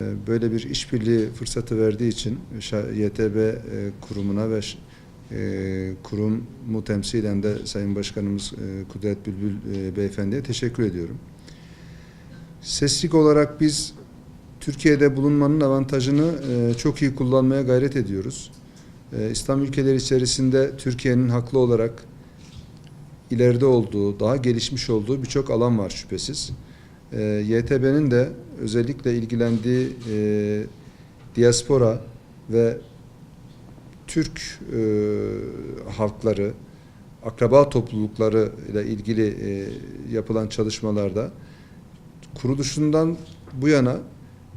E, Böyle bir işbirliği fırsatı verdiği için YTB e, kurumuna ve e, kurumu temsilen de Sayın Başkanımız Kudret Bülbül Beyefendi'ye teşekkür ediyorum. Seslik olarak biz Türkiye'de bulunmanın avantajını çok iyi kullanmaya gayret ediyoruz. İslam ülkeleri içerisinde Türkiye'nin haklı olarak ileride olduğu, daha gelişmiş olduğu birçok alan var şüphesiz. E, YTB'nin de özellikle ilgilendiği e, diaspora ve Türk e, halkları, akraba toplulukları ile ilgili e, yapılan çalışmalarda kuruluşundan bu yana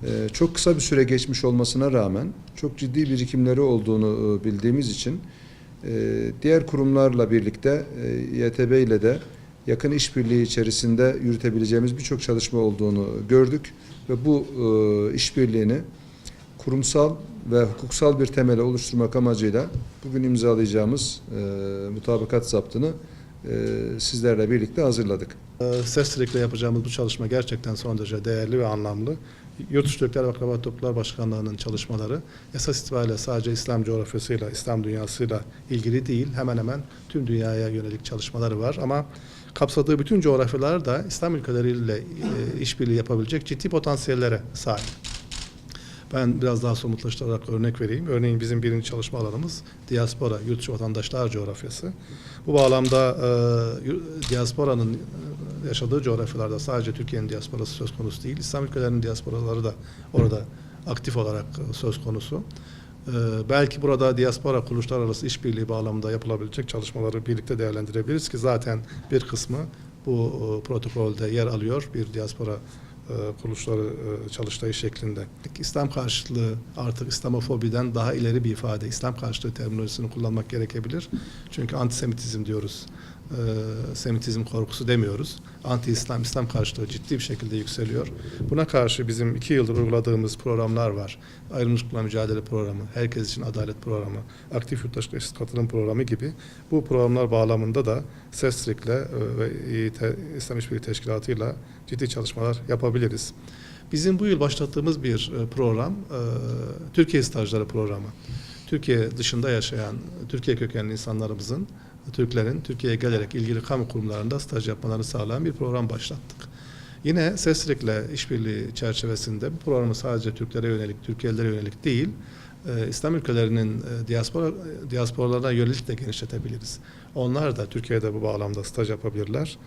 e, çok kısa bir süre geçmiş olmasına rağmen çok ciddi birikimleri olduğunu e, bildiğimiz için e, diğer kurumlarla birlikte e, YTB ile de yakın işbirliği içerisinde yürütebileceğimiz birçok çalışma olduğunu gördük ve bu e, işbirliğini kurumsal ve hukuksal bir temele oluşturmak amacıyla bugün imzalayacağımız e, mutabakat zaptını sizlerle birlikte hazırladık. Ee, Seslilik'le yapacağımız bu çalışma gerçekten son derece değerli ve anlamlı. Yurt Türkler ve Akraba Topluluklar Başkanlığı'nın çalışmaları esas itibariyle sadece İslam coğrafyasıyla, İslam dünyasıyla ilgili değil, hemen hemen tüm dünyaya yönelik çalışmaları var. Ama kapsadığı bütün coğrafyalar da İslam ülkeleriyle e, işbirliği yapabilecek ciddi potansiyellere sahip. Ben biraz daha somutlaştırarak örnek vereyim. Örneğin bizim birinci çalışma alanımız diaspora, yurt dışı vatandaşlar coğrafyası. Bu bağlamda e, diasporanın e, yaşadığı coğrafyalarda sadece Türkiye'nin diasporası söz konusu değil, İslam ülkelerinin diasporaları da orada aktif olarak e, söz konusu. E, belki burada diaspora kuruluşlar arası işbirliği bağlamında yapılabilecek çalışmaları birlikte değerlendirebiliriz ki zaten bir kısmı bu protokolde yer alıyor. Bir diaspora kuruluşları e, çalıştayı şeklinde. İslam karşıtlığı artık İslamofobiden daha ileri bir ifade. İslam karşıtlığı terminolojisini kullanmak gerekebilir. Çünkü antisemitizm diyoruz. E, Semitizm korkusu demiyoruz. Anti-İslam, İslam karşıtlığı ciddi bir şekilde yükseliyor. Buna karşı bizim iki yıldır uyguladığımız programlar var. Ayrımcılıkla mücadele programı, herkes için adalet programı, aktif yurttaşlık eşit katılım programı gibi bu programlar bağlamında da SESRİK'le e, ve İİT, İslam İşbirliği Teşkilatı'yla ciddi çalışmalar yapabiliriz. Bizim bu yıl başlattığımız bir e, program, e, Türkiye Stajları Programı. Türkiye dışında yaşayan, Türkiye kökenli insanlarımızın, Türklerin Türkiye'ye gelerek ilgili kamu kurumlarında staj yapmalarını sağlayan bir program başlattık. Yine SESRİK'le işbirliği çerçevesinde bu programı sadece Türklere yönelik, Türkiye'lilere yönelik değil, e, İslam ülkelerinin e, diaspora diasporalarına yönelik de genişletebiliriz. Onlar da Türkiye'de bu bağlamda staj yapabilirler.